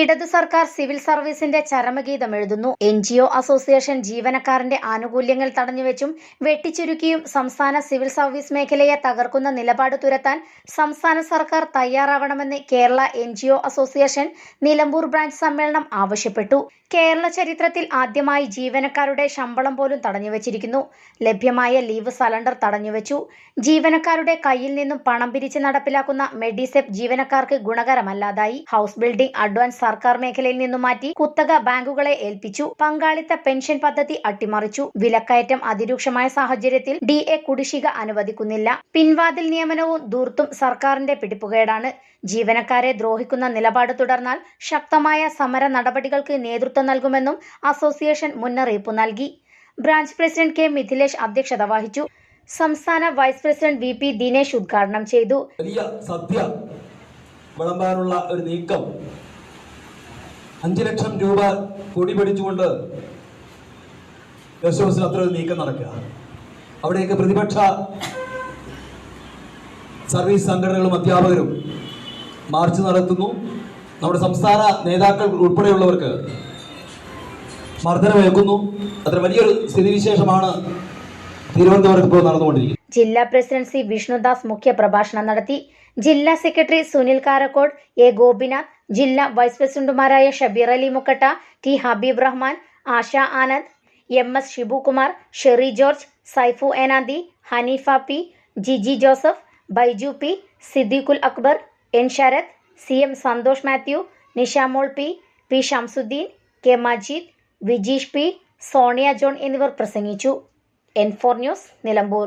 ഇടതു സർക്കാർ സിവിൽ സർവീസിന്റെ ചരമഗീതം എഴുതുന്നു. എൻ ജി ഒ അസോസിയേഷൻ ജീവനക്കാരന്റെ ആനുകൂല്യങ്ങൾ തടഞ്ഞുവെച്ചും വെട്ടിച്ചുരുക്കിയും സംസ്ഥാന സിവിൽ സർവീസ് മേഖലയെ തകർക്കുന്ന നിലപാട് തുരത്താൻ സംസ്ഥാന സർക്കാർ തയ്യാറാവണമെന്ന് Kerala N G O association Nilambur branch സമ്മേളനം ആവശ്യപ്പെട്ടു. കേരള ചരിത്രത്തിൽ ആദ്യമായി ജീവനക്കാരുടെ ശമ്പളം പോലും തടഞ്ഞുവച്ചിരിക്കുന്നു. ലഭ്യമായ ലീവ് സലണ്ടർ തടഞ്ഞുവച്ചു. ജീവനക്കാരുടെ കയ്യിൽ നിന്നും പണം പിരിച്ച് നടപ്പിലാക്കുന്ന മെഡിസെപ് ജീവനക്കാർക്ക് ഗുണകരമല്ലാതായി. ഹൗസ് ബിൽഡിംഗ് അഡ്വാൻസ് സർക്കാർ മേഖലയിൽ നിന്നും മാറ്റി കുത്തക ബാങ്കുകളെ ഏൽപ്പിച്ചു. പങ്കാളിത്ത പെൻഷൻ പദ്ധതി അട്ടിമറിച്ചു. വിലക്കയറ്റം അതിരൂക്ഷമായ സാഹചര്യത്തിൽ ഡി എ കുടിശ്ശിക അനുവദിക്കുന്നില്ല. പിൻവാതിൽ നിയമനവും ദൂർത്തും സർക്കാരിന്റെ പിടിപ്പുകേടാണ്. ജീവനക്കാരെ ദ്രോഹിക്കുന്ന നിലപാട് തുടർന്നാൽ ശക്തമായ സമര നടപടികൾക്ക് നേതൃത്വം നൽകുമെന്നും അസോസിയേഷൻ മുന്നറിയിപ്പ് നൽകി. ബ്രാഞ്ച് പ്രസിഡന്റ് കെ മിഥിലേഷ് അധ്യക്ഷത വഹിച്ചു. സംസ്ഥാന vice president V P Dinesh ഉദ്ഘാടനം ചെയ്തു. വലിയ സദ്യ വിളമ്പാനുള്ള ഒരു നീക്കം അഞ്ചു ലക്ഷം രൂപ കൊടി പിടിച്ചുകൊണ്ട് ഗസ്റ്റ് അത്ര നീക്കം നടക്കുക. അവിടെയൊക്കെ പ്രതിപക്ഷ സർവീസ് സംഘടനകളും അധ്യാപകരും മാർച്ച് നടത്തുന്നു. നമ്മുടെ സംസ്ഥാന നേതാക്കൾ ഉൾപ്പെടെയുള്ളവർക്ക് മർദ്ദനമേൽക്കുന്നു അത്ര വലിയൊരു സ്ഥിതിവിശേഷമാണ് തിരുവനന്തപുരത്ത് ഇപ്പോൾ നടന്നുകൊണ്ടിരിക്കുന്നത്. ജില്ലാ പ്രസിഡന്റ് സി വിഷ്ണുദാസ് മുഖ്യപ്രഭാഷണം നടത്തി. ജില്ലാ സെക്രട്ടറി സുനിൽ കാരക്കോട് എ ഗോപിനാഥ് ജില്ലാ വൈസ് പ്രസിഡന്റുമാരായ Shabeer Ali Mukkatta T Habeeb Rahman Asha Anand M S Shibukumar Sherry George Saifu Enanthi Haneefa P Jiji Joseph Baiju P Siddiqul Akbar N Sarath C M Santhosh Mathew Nishamol P P Shamsudheen K Majeed Vijeesh P Sonia John എന്നിവർ പ്രസംഗിച്ചു. N four news Nilambur.